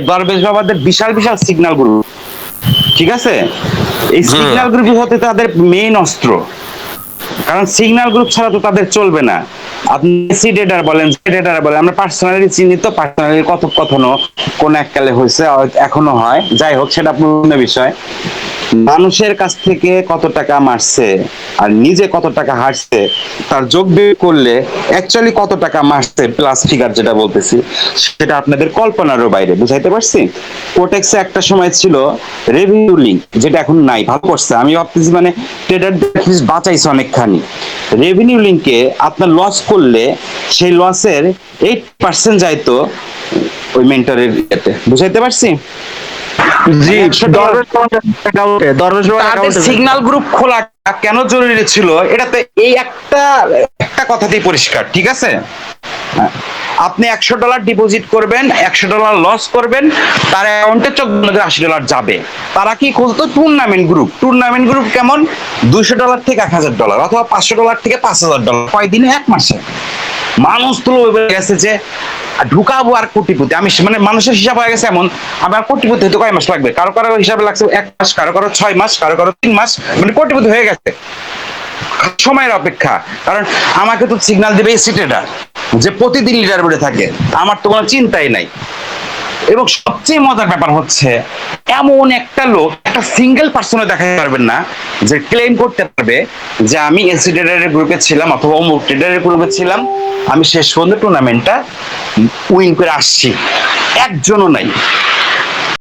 বাবাদের বিশাল বিশাল signal group ঠিক আছে? এই সিগন্যাল গ্রুপ হতে তাদের মেইন অস্ত্র। কারণ সিগন্যাল গ্রুপ ছাড়া তো তাদের চলবে না। আপনি সি ডেটার বলেন সি ডেটার বলেন আমরা পার্সোনালি চিহ্নিত পার্সোনালি কথোপকথনও কোন এককালে হয়েছে এখনও হয়। যাই হোক সেটা পূর্ণ বিষয়। মানুষের কাছ থেকে কত টাকা মারছে আর নিজে কত টাকা হারছে, তার যোগ বিয়োগ করলে অ্যাকচুয়ালি কত টাকা মারছে প্লাস ফিগার যেটা বলতেছি, সেটা আপনাদের কল্পনারও বাইরে, বুঝাইতে পারছি? কোটেক্সে একটা সময় ছিল রেভিনিউ লিঙ্ক যেটা এখন নাই, ভালো করছে। আমি ভাবতেছি মানে ট্রেডার বাঁচাইছে অনেকখানি। রেভিনিউ লিঙ্কে আপনার লস করলে সেই লসের এইট পার্সেন্ট যাইতো ওই মেন্টরের ইয়েতে, বুঝাইতে পারছি? জি সিগন্যাল গ্রুপ খোলা কেন জরুরি ছিল? এটাতে এই একটা একটা কথাতেই পরিষ্কার ঠিক আছে। আপনি একশো ডলার ডিপোজিট করবেন একশো ডলার লস করবেন তার অ্যাকাউন্টে চোদ্দ আশি ডলার যাবে। তারা কি খুলতো? টুর্নামেন্ট গ্রুপ টুর্নামেন্ট গ্রুপ কেমন? দুইশো ডলার থেকে এক হাজার ডলার অথবা পাঁচশো ডলার থেকে পাঁচ হাজার ডলার কয়দিনে? এক মাসে। মানুষ তো গেছে যে ঢুকাবো আর কোটিপতি। আমি মানে মানুষের হিসাব হয়ে গেছে এমন। আমার কোটিপতি হতে কয় মাস লাগবে? কারও কারও হিসাবে লাগছে এক মাস, কারও কারও ছয় মাস, কারও কারও তিন মাস। মানে কোটিপতি হয়ে গেছে। সময়ের অপেক্ষা। কারণ আমাকে তো সিগনাল দেবে এই সিটেটা যে প্রতিদিন লিডার বেড়ে থাকে। আমার তো কোনো চিন্তাই নাই। এবং সবচেয়ে মজার ব্যাপার হচ্ছে, এমন একটা লোক, একটা সিঙ্গেল পার্সনে দেখাতে পারবেন না, যে ক্লেম করতে পারবে যে আমি এসি গ্রুপে ছিলাম অথবা অমুক ট্রেডারের গ্রুপে ছিলাম, আমি শেষ পর্যন্ত টুর্নামেন্টটা উইন করে আসছি। একজনও নাই।